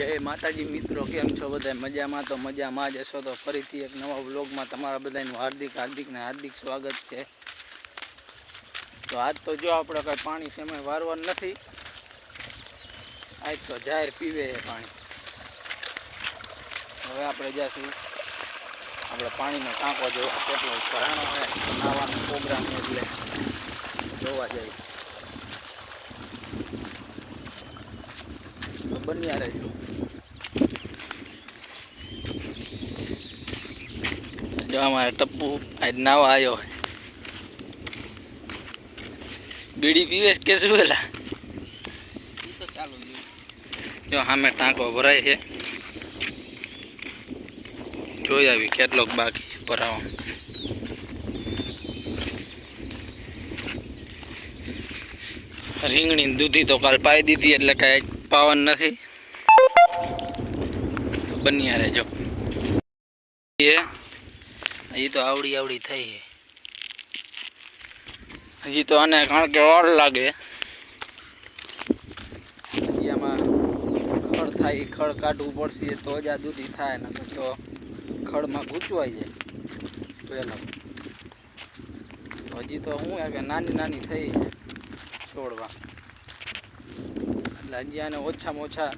જય માતાજી મિત્રો, કેમ છો બધા મજામાં? તો મજામાં જ હશો? તો ફરીથી એક નવા વ્લોગમાં તમારા બધાનું હાર્દિક હાર્દિક ને હાર્દિક સ્વાગત છે. તો આજ તો જો આપણે કાંઈ પાણી સમય વારવાનું નથી, આજ તો જાહેર પીવે છે પાણી. હવે આપણે જઈશું આપણે પાણીનો ટાંકો જોવા કેટલો ભરાણો હોય નાવાનો પ્રોગ્રામ એટલે જોવા જઈએ. બન્યા રહેજો. જો અમારે ટપ્પુ આજ નાવા આવ્યો બીડી પીવે કે પેલા જો સામે ટાંકો ભરાય છે. જોઈ આવી કેટલોક બાકી છે ભરાવાનો રીંગણી દૂધી તો કાલ પાઈ દીધી એટલે કાંઈ પાવન નથી. બન્યા રહેજો. હજી તો આવડી આવડી થઈ હજી તો આને કારણ કે ઓર લાગે. આમાં ખડ થાય, ખડ કાઢવું પડશે, તો જ આ દૂધી થાય ને તો ખડમાં ગૂંચવાઈ જાય. પહેલાં. હજી તો હે કે નાની નાની થઈ છોડવા. એટલે ઓછામાં ઓછા